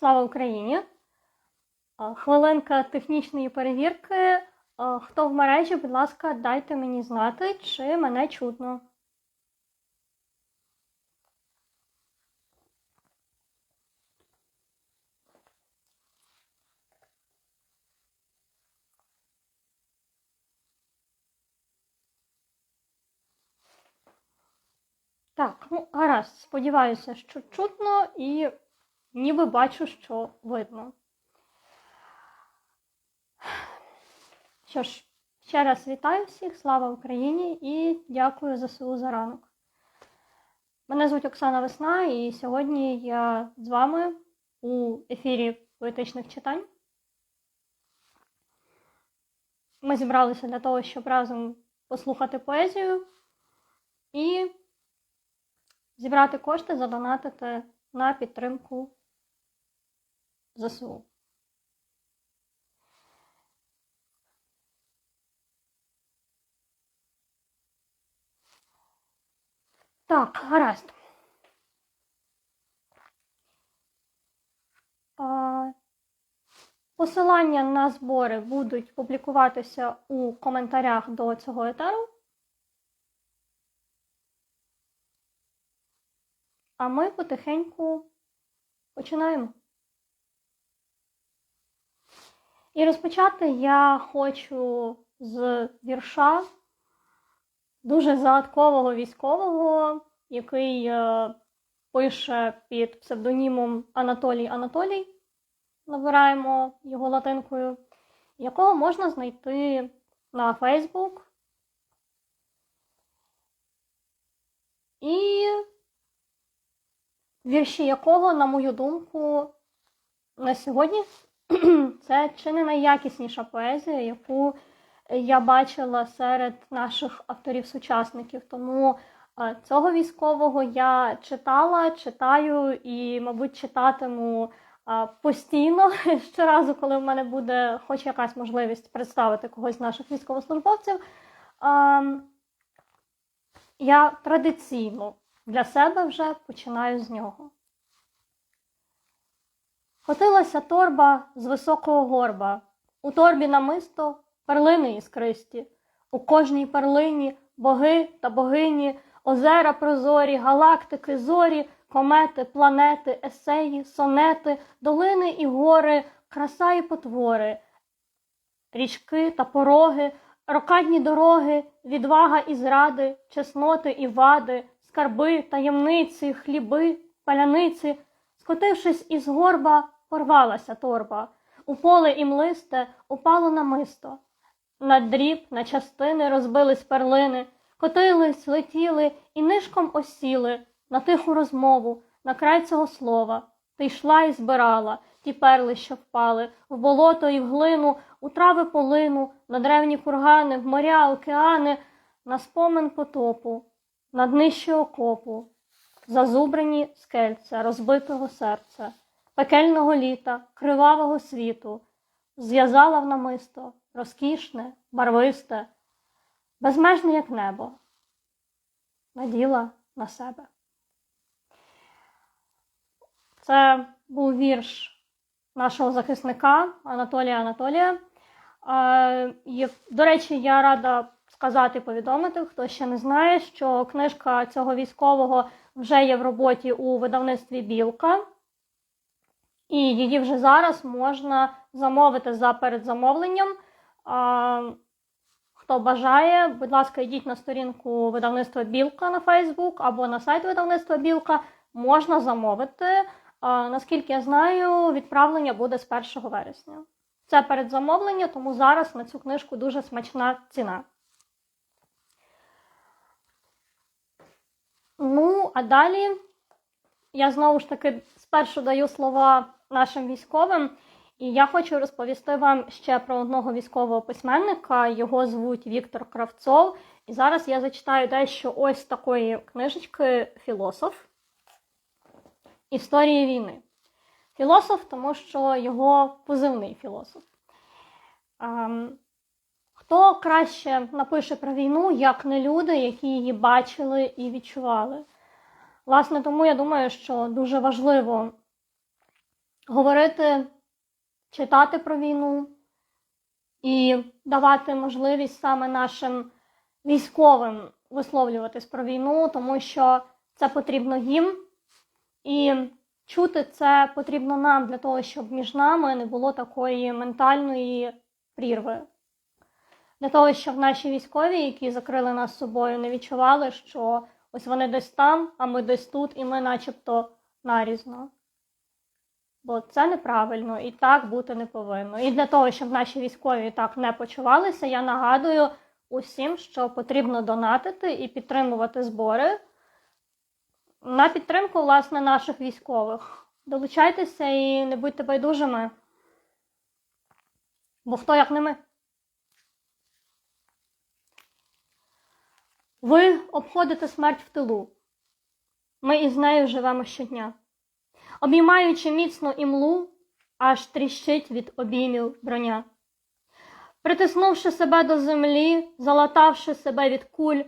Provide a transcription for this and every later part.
Слава Україні! Е, Хвилинка технічної перевірки. Е, Хто в мережі, будь ласка, дайте мені знати, чи мене чутно. Так, ну гаразд. Сподіваюся, що чутно і ніби бачу, що видно. Що ж, ще раз вітаю всіх, слава Україні і дякую ЗСУ за ранок. Мене звуть Оксана Весна, і сьогодні я з вами у ефірі поетичних читань. Ми зібралися для того, щоб разом послухати поезію і зібрати кошти, задонатити на підтримку ЗСУ. Так, гаразд. Посилання на збори будуть публікуватися у коментарях до цього етеру. А ми потихеньку починаємо. І розпочати я хочу з вірша дуже загадкового військового, який е, пише під псевдонімом Анатолій Анатолій. Набираємо його латинкою, якого можна знайти на Facebook. І вірші якого, на мою думку, на сьогодні це чи не найякісніша поезія, яку я бачила серед наших авторів-сучасників. Тому цього військового я читала, читаю і, мабуть, читатиму постійно щоразу, коли в мене буде хоч якась можливість представити когось з наших військовослужбовців. Я традиційно для себе вже починаю з нього. Хотилася торба з високого горба, у торбі намисто перлини іскристі, у кожній перлині боги та богині, озера прозорі, галактики, зорі, комети, планети, есеї, сонети, долини і гори, краса і потвори, річки та пороги, рокадні дороги, відвага і зради, чесноти і вади, скарби, таємниці, хліби, паляниці, скотившись із горба, порвалася торба. У поле і млисте упало намисто. На дріб, на частини розбились перлини, котились, летіли і нишком осіли на тиху розмову, на край цього слова. Ти йшла і збирала ті перли, що впали, в болото і в глину, у трави полину, на древні кургани, в моря, океани, на спомин потопу, на днище окопу, зазубрені скельця, розбитого серця, пекельного літа, кривавого світу, зв'язала в намисто, розкішне, барвисте, безмежне, як небо, наділа на себе. Це був вірш нашого захисника Анатолія Анатолія. До речі, я рада сказати, повідомити, хто ще не знає, що книжка цього військового вже є в роботі у видавництві Білка, і її вже зараз можна замовити за передзамовленням. Хто бажає, будь ласка, йдіть на сторінку видавництва Білка на Фейсбук або на сайт видавництва Білка. Можна замовити. Наскільки я знаю, відправлення буде з 1 вересня. Це передзамовлення, тому зараз на цю книжку дуже смачна ціна. Ну, а далі я знову ж таки спершу даю слова нашим військовим, і я хочу розповісти вам ще про одного військового письменника. Його звуть Віктор Кравцов. І зараз я зачитаю дещо ось такої книжечки Філософ. Історії війни. Філософ, тому що його позивний філософ. Ем, Хто краще напише про війну, як не люди, які її бачили і відчували? Власне, тому я думаю, що дуже важливо говорити, читати про війну і давати можливість саме нашим військовим висловлюватись про війну, тому що це потрібно їм. І чути це потрібно нам для того, щоб між нами не було такої ментальної прірви. Для того, щоб наші військові, які закрили нас собою, не відчували, що ось вони десь там, а ми десь тут, і ми начебто нарізно. Бо це неправильно і так бути не повинно. І для того, щоб наші військові так не почувалися, я нагадую усім, що потрібно донатити і підтримувати збори на підтримку власне наших військових. Долучайтеся і не будьте байдужими. Бо хто як не ми? Ви обходите смерть в тилу. Ми із нею живемо щодня. Обіймаючи міцно імлу, аж тріщить від обіймів броня. Притиснувши себе до землі, залатавши себе від куль,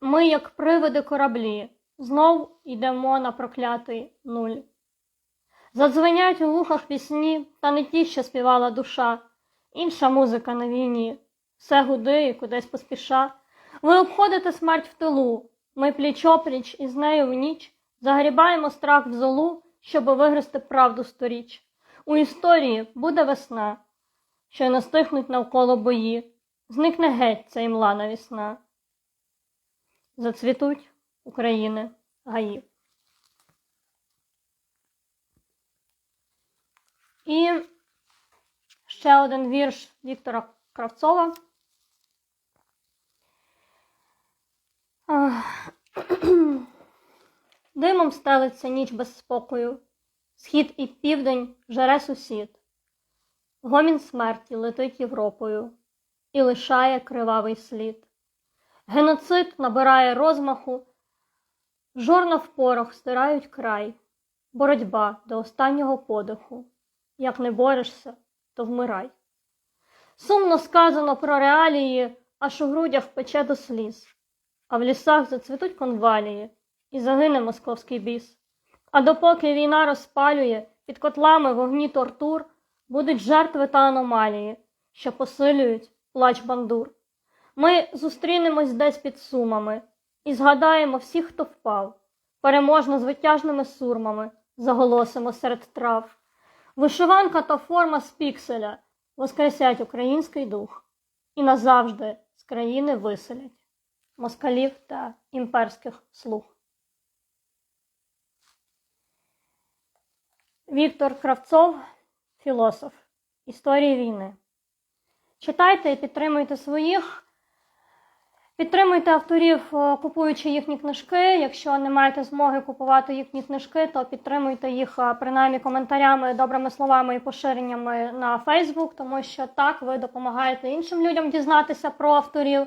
ми, як привиди кораблі, знов йдемо на проклятий нуль. Задзвенять у вухах пісні, та не ті, що співала душа, інша музика на війні, все гуди і кудись поспіша. Ви обходите смерть в тилу, ми пліч-опліч із нею в ніч загрібаємо страх в золу, щоб вигризти правду сторіч. У історії буде весна, що й настихнуть навколо бої, зникне геть ця імла навісна. Зацвітуть України гаї. І ще один вірш Віктора Кравцова. Ах. Димом стелиться ніч без спокою, схід і південь жере сусід. Гомін смерті летить Європою і лишає кривавий слід. Геноцид набирає розмаху, жорна в порох стирають край, боротьба до останнього подиху. Як не борешся, то вмирай. Сумно сказано про реалії, аж у грудях пече до сліз, а в лісах зацвітуть конвалії і загине московський біс. А допоки війна розпалює під котлами вогні тортур, будуть жертви та аномалії, що посилюють плач бандур. Ми зустрінемось десь під сумами і згадаємо всіх, хто впав, переможно витяжними сурмами заголосимо серед трав. Вишиванка та форма з пікселя воскресять український дух і назавжди з країни виселять москалів та імперських слуг. Віктор Кравцов, філософ Історії війни. Читайте і підтримуйте своїх. Підтримуйте авторів, е, купуючи їхні книжки. Якщо не маєте змоги купувати їхні книжки, то підтримуйте їх е, принаймні коментарями, добрими словами і поширеннями на Фейсбук, тому що так ви допомагаєте іншим людям дізнатися про авторів.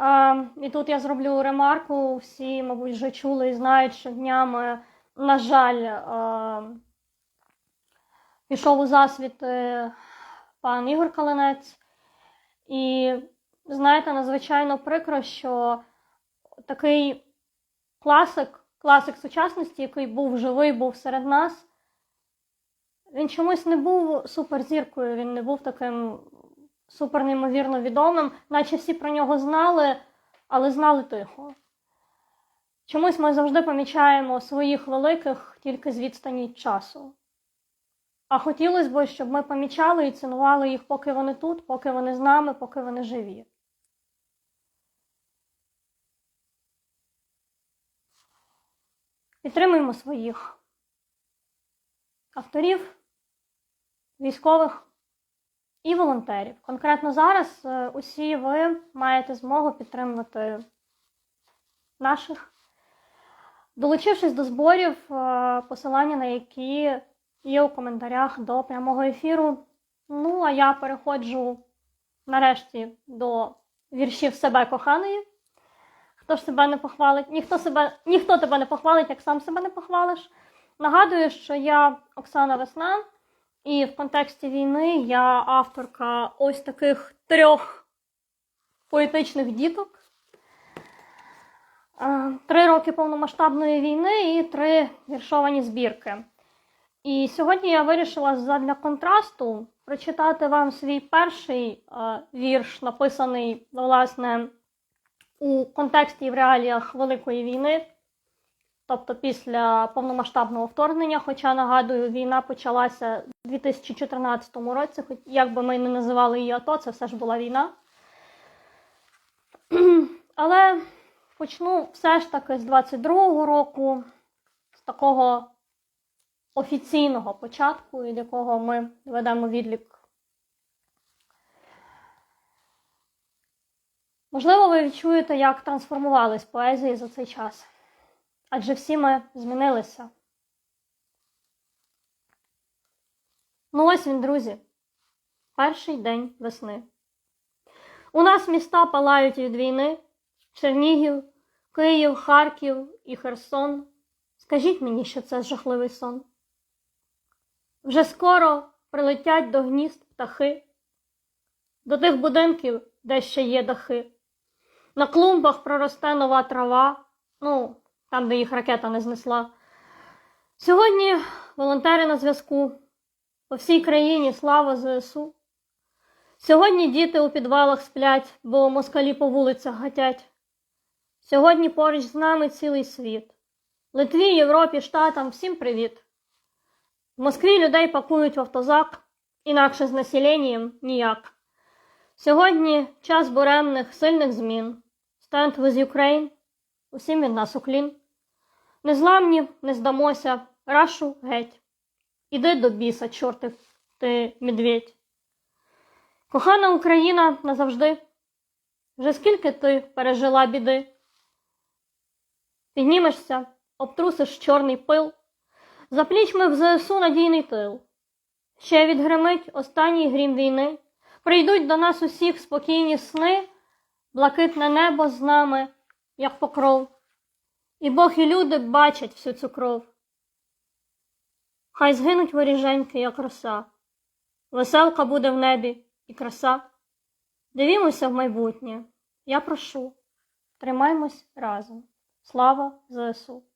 Е, І тут я зроблю ремарку. Всі, мабуть, вже чули і знають, що днями, на жаль, пішов у засвіт е, пан Ігор Калинець. І знаєте, надзвичайно прикро, що такий класик, класик сучасності, який був живий, був серед нас, він чомусь не був суперзіркою, він не був таким супер неймовірно відомим, наче всі про нього знали, але знали тихо. Чомусь ми завжди помічаємо своїх великих тільки з відстані часу. А хотілося б, щоб ми помічали і цінували їх, поки вони тут, поки вони з нами, поки вони живі. Підтримуємо своїх авторів, військових і волонтерів. Конкретно зараз е, усі ви маєте змогу підтримувати наших, долучившись до зборів, е, посилання на які є у коментарях до прямого ефіру. Ну, а я переходжу нарешті до віршів себе коханої. Хто ж себе не похвалить? Ніхто себе, ніхто тебе не похвалить, як сам себе не похвалиш. Нагадую, що я Оксана Весна, і в контексті війни я авторка ось таких трьох поетичних діток. Е, Три роки повномасштабної війни і три віршовані збірки. І сьогодні я вирішила задля контрасту прочитати вам свій перший е, вірш, написаний, власне, у контексті і в реаліях Великої війни, тобто після повномасштабного вторгнення. Хоча, нагадую, війна почалася у 2014 році, хоч як би ми не називали її АТО, це все ж була війна. Але почну все ж таки з 22-го року, з такого офіційного початку, від якого ми ведемо відлік. Можливо, ви відчуєте, як трансформувались поезії за цей час. Адже всі ми змінилися. Ну ось він, друзі, перший день весни. У нас міста палають від війни, Чернігів, Київ, Харків і Херсон. Скажіть мені, що це жахливий сон. Вже скоро прилетять до гнізд птахи, до тих будинків, де ще є дахи. На клумбах проросте нова трава, ну, там, де їх ракета не знесла. Сьогодні волонтери на зв'язку. По всій країні слава ЗСУ. Сьогодні діти у підвалах сплять, бо москалі по вулицях гатять. Сьогодні поруч з нами цілий світ. Литві, Європі, Штатам всім привіт. В Москві людей пакують в автозак, інакше з населенням ніяк. Сьогодні час буремних, сильних змін. Stand with Ukraine. Усім від нас уклін. Незламні, не здамося, рашу геть. Іди до біса, чорти ти медведь. Кохана Україна назавжди. Вже скільки ти пережила біди? Піднімешся, обтрусиш чорний пил, за плічми в ЗСУ надійний тил. Ще відгримить останній грім війни, прийдуть до нас усіх спокійні сни, блакитне небо з нами, як покров, і Бог і люди бачать всю цю кров. Хай згинуть воріженьки, як роса, веселка буде в небі і краса. Дивімося в майбутнє. Я прошу, тримаймось разом. Слава ЗСУ!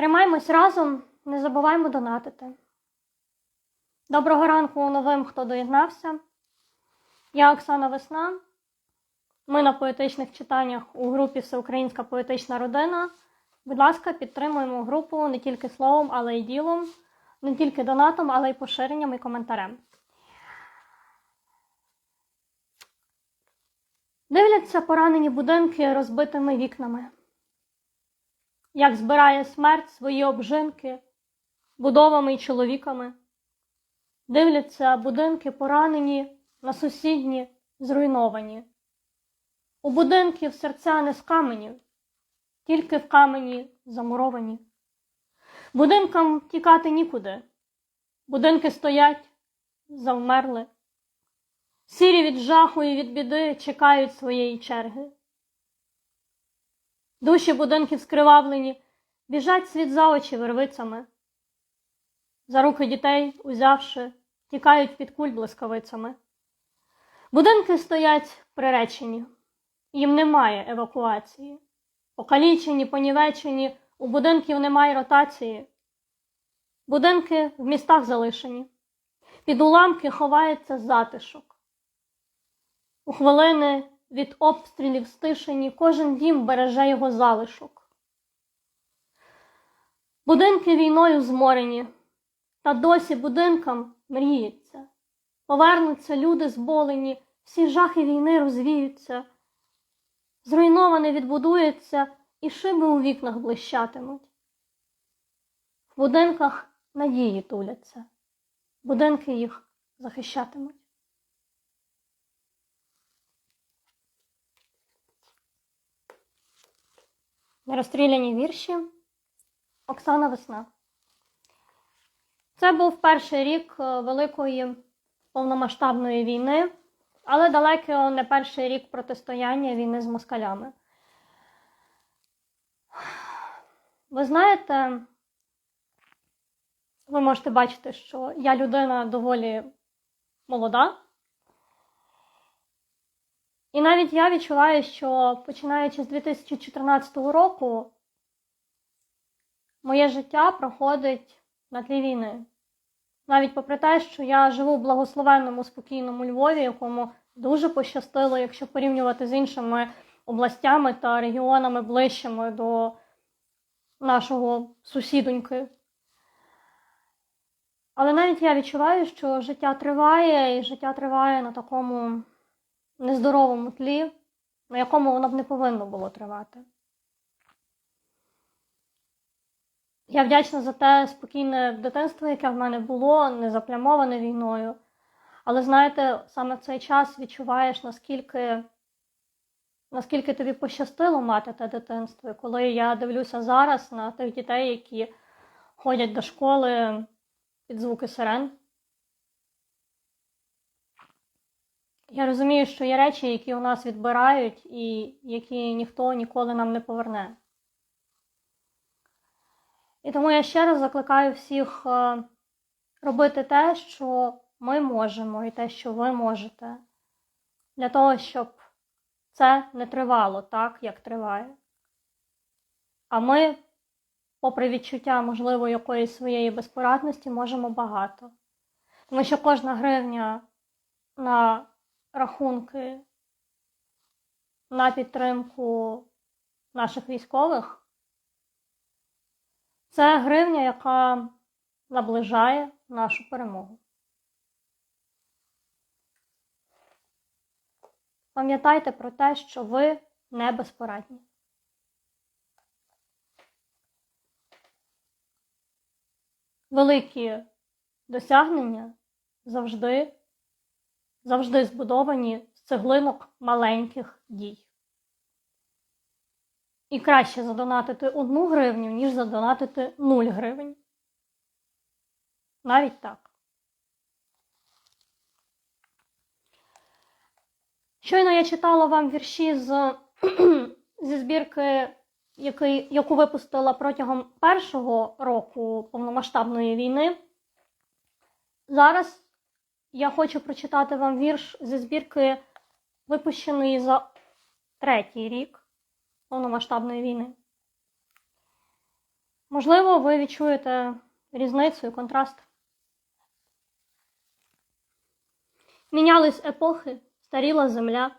Тримаймось разом, не забуваймо донатити. Доброго ранку новим, хто доєднався. Я Оксана Весна. Ми на поетичних читаннях у групі Всеукраїнська поетична родина. Будь ласка, підтримуємо групу не тільки словом, але й ділом, не тільки донатом, але й поширенням і коментарем. Дивляться поранені будинки розбитими вікнами. Як збирає смерть свої обжинки будовами й чоловіками. Дивляться будинки поранені на сусідні, зруйновані. У будинків серця не з каменів, тільки в камені замуровані. Будинкам тікати нікуди. Будинки стоять, завмерли. Сірі від жаху і від біди чекають своєї черги. Душі будинків скривавлені, біжать світ за очі вервицями. За руки дітей, узявши, тікають під куль блискавицями. Будинки стоять приречені, їм немає евакуації. Покалічені, понівечені, у будинків немає ротації. Будинки в містах залишені. Під уламки ховається затишок. У хвилини від обстрілів стишені кожен дім береже його залишок. Будинки війною зморені, та досі будинкам мріється. Повернуться люди зболені, всі жахи війни розвіються. Зруйноване відбудується, і шиби у вікнах блищатимуть. В будинках надії туляться, будинки їх захищатимуть. Нерозстріляні вірші Оксана Весна. Це був перший рік е, Великої повномасштабної війни, але далеко не перший рік протистояння війни з москалями. Ви знаєте, ви можете бачити, що я людина доволі молода. І навіть я відчуваю, що починаючи з 2014 року, моє життя проходить на тлі війни. Навіть попри те, що я живу в благословенному, спокійному Львові, якому дуже пощастило, якщо порівнювати з іншими областями та регіонами ближчими до нашого сусідоньки. Але навіть я відчуваю, що життя триває, і життя триває на такому нездоровому тлі, на якому воно б не повинно було тривати. Я вдячна за те спокійне дитинство, яке в мене було, не заплямоване війною. Але знаєте, саме в цей час відчуваєш, наскільки, наскільки тобі пощастило мати те дитинство. І коли я дивлюся зараз на тих дітей, які ходять до школи під звуки сирен, я розумію, що є речі, які у нас відбирають, і які ніхто ніколи нам не поверне. І тому я ще раз закликаю всіх е, робити те, що ми можемо, і те, що ви можете, для того, щоб це не тривало так, як триває. А ми, попри відчуття, можливо, якоїсь своєї безпорадності, можемо багато. Тому що кожна гривня на рахунки на підтримку наших військових це гривня, яка наближає нашу перемогу. Пам'ятайте про те, що ви не безпорадні. Великі досягнення завжди, завжди збудовані з цеглинок маленьких дій. І краще задонатити одну гривню, ніж задонатити 0 гривень. Навіть так. Щойно я читала вам вірші з, зі збірки, який, яку випустила протягом першого року повномасштабної війни. Зараз я хочу прочитати вам вірш зі збірки, випущеної за третій рік повномасштабної війни. Можливо, ви відчуєте різницю і контраст. Мінялись епохи, старіла земля.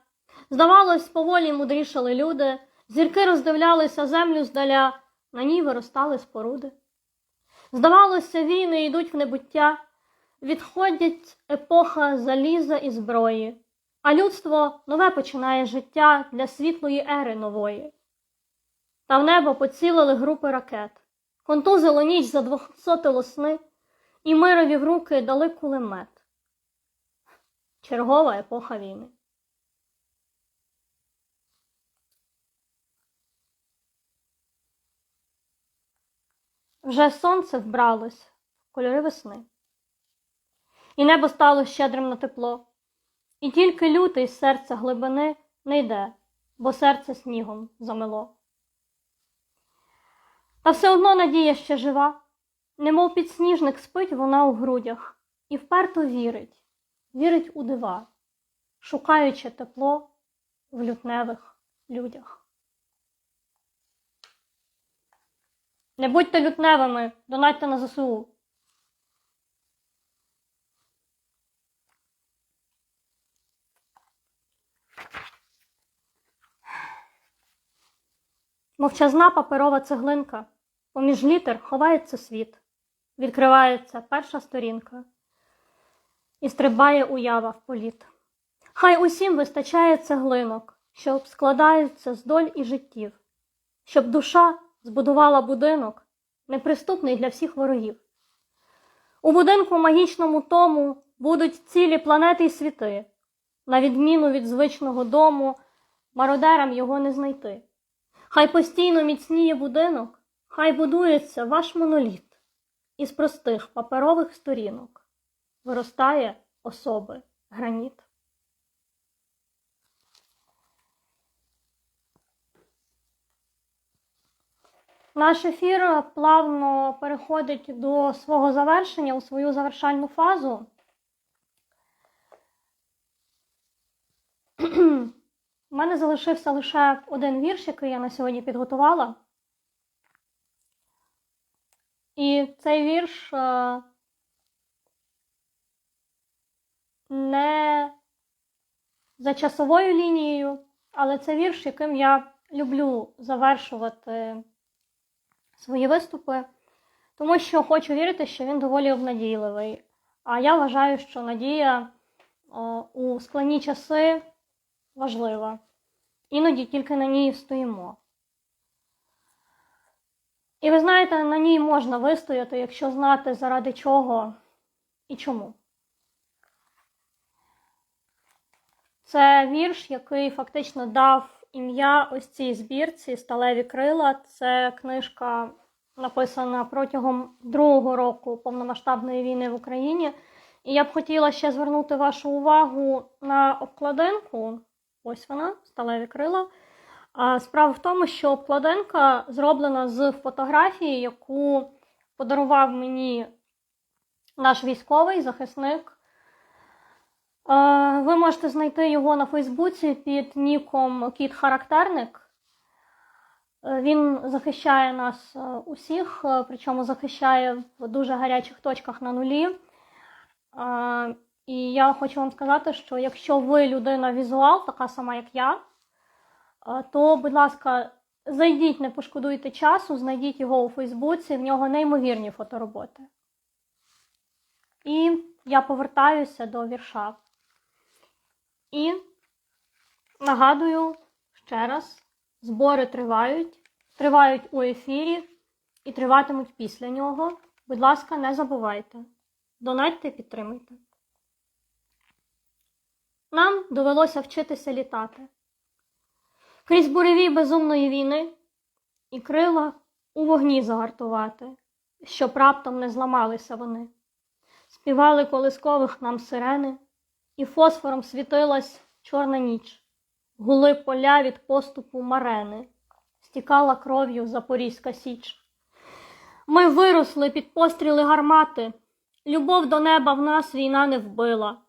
Здавалось, поволі мудрішали люди, зірки роздивлялися землю здаля, на ній виростали споруди. Здавалося, війни йдуть в небуття, відходять епоха заліза і зброї, а людство нове починає життя для світлої ери нової. Та в небо поцілили групи ракет, контузило ніч за двохсотило сни, і мирові в руки дали кулемет. Чергова епоха війни. Вже сонце вбралось в кольори весни, і небо стало щедрим на тепло, і тільки лютий з серця глибини не йде, бо серце снігом замело. Та все одно надія ще жива, немов підсніжник спить вона у грудях і вперто вірить, вірить у дива, шукаючи тепло в лютневих людях. Не будьте лютневими, донатьте на ЗСУ. Мовчазна паперова цеглинка. Поміж літер ховається світ, відкривається перша сторінка і стрибає уява в політ. Хай усім вистачає цеглинок, щоб складаються з доль і життів, щоб душа збудувала будинок, неприступний для всіх ворогів. У будинку магічному тому будуть цілі планети й світи, на відміну від звичного дому, мародерам його не знайти. Хай постійно міцніє будинок, хай будується ваш моноліт, із простих паперових сторінок виростає особи граніт. Наш ефір плавно переходить до свого завершення у свою завершальну фазу. мене залишився лише один вірш, який я на сьогодні підготувала. І цей вірш е, не за часовою лінією, але це вірш, яким я люблю завершувати свої виступи, тому що хочу вірити, що він доволі обнадійливий. А я вважаю, що надія о, у складні часи важлива. Іноді тільки на ній стоїмо. І ви знаєте, на ній можна вистояти, якщо знати, заради чого і чому. Це вірш, який фактично дав ім'я ось цій збірці Сталеві крила. Це книжка, написана протягом другого року повномасштабної війни в Україні. І я б хотіла ще звернути вашу увагу на обкладинку. Ось вона, сталеві крила. Справа в тому, що обкладинка зроблена з фотографії, яку подарував мені наш військовий захисник. Ви можете знайти його на Фейсбуці під ніком Кіт Характерник. Він захищає нас е, усіх, е, причому захищає в дуже гарячих точках на нулі. І я хочу вам сказати, що якщо ви людина візуал, така сама, як я, е, то, будь ласка, зайдіть, не пошкодуйте часу, знайдіть його у Фейсбуці, в нього неймовірні фотороботи. І я повертаюся до вірша. І нагадую ще раз: збори тривають, тривають у ефірі і триватимуть після нього. Будь ласка, не забувайте. Донатьте, підтримуйте. Нам довелося вчитися літати. Крізь буревій безумної війни і крила у вогні загартувати, щоб раптом не зламалися вони. Співали колискових нам сирени, і фосфором світилась чорна ніч, гули поля від поступу марени, стікала кров'ю Запорізька Січ. Ми виросли під постріли гармати, любов до неба в нас війна не вбила,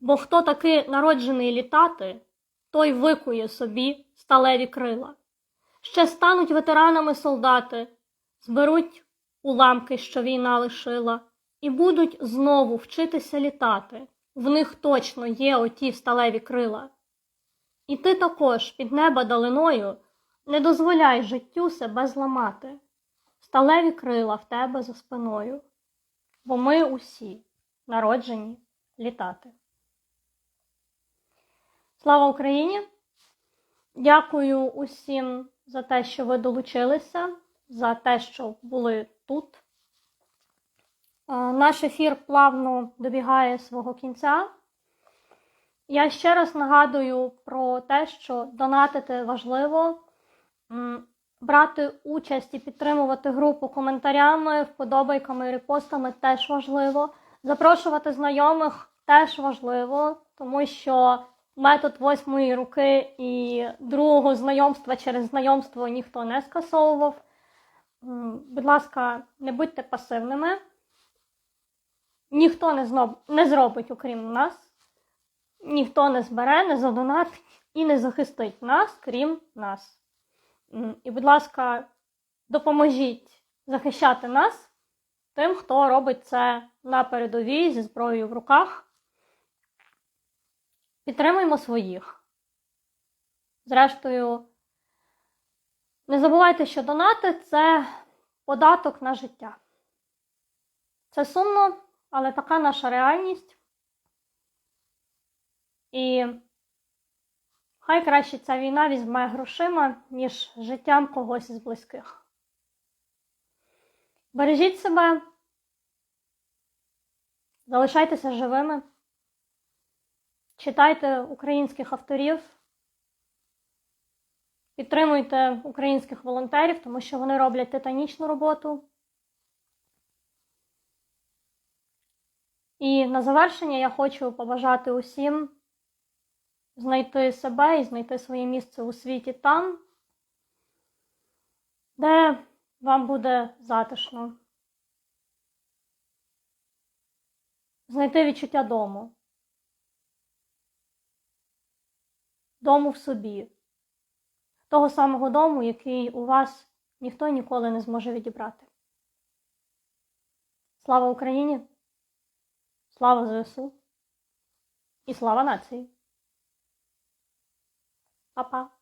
бо хто таки народжений літати, той викує собі сталеві крила. Ще стануть ветеранами солдати, зберуть уламки, що війна лишила, і будуть знову вчитися літати. В них точно є оті сталеві крила. І ти також під неба далиною не дозволяй життю себе зламати. Сталеві крила в тебе за спиною, бо ми усі народжені літати. Слава Україні! Дякую усім за те, що ви долучилися, за те, що були тут. Е, Наш ефір плавно добігає свого кінця. Я ще раз нагадую про те, що донатити важливо, брати участь і підтримувати групу коментарями, вподобайками і репостами теж важливо. Запрошувати знайомих теж важливо, тому що метод восьмої руки і другого знайомства через знайомство ніхто не скасовував. Будь ласка, не будьте пасивними. Ніхто не, знов, не зробить, окрім нас, ніхто не збере, не задонатить і не захистить нас, крім нас. І, будь ласка, допоможіть захищати нас тим, хто робить це на передовій зі зброєю в руках. Підтримуємо своїх. Зрештою, не забувайте, що донати це податок на життя. Це сумно, але така наша реальність. І хай краще ця війна візьме грошима, ніж життям когось із близьких. Бережіть себе, залишайтеся живими, читайте українських авторів, підтримуйте українських волонтерів, тому що вони роблять титанічну роботу. І на завершення я хочу побажати усім знайти себе і знайти своє місце у світі там, де вам буде затишно. Знайти відчуття дому. Дому в собі, того самого дому, який у вас ніхто ніколи не зможе відібрати. Слава Україні! Слава ЗСУ! І слава нації! Па-па!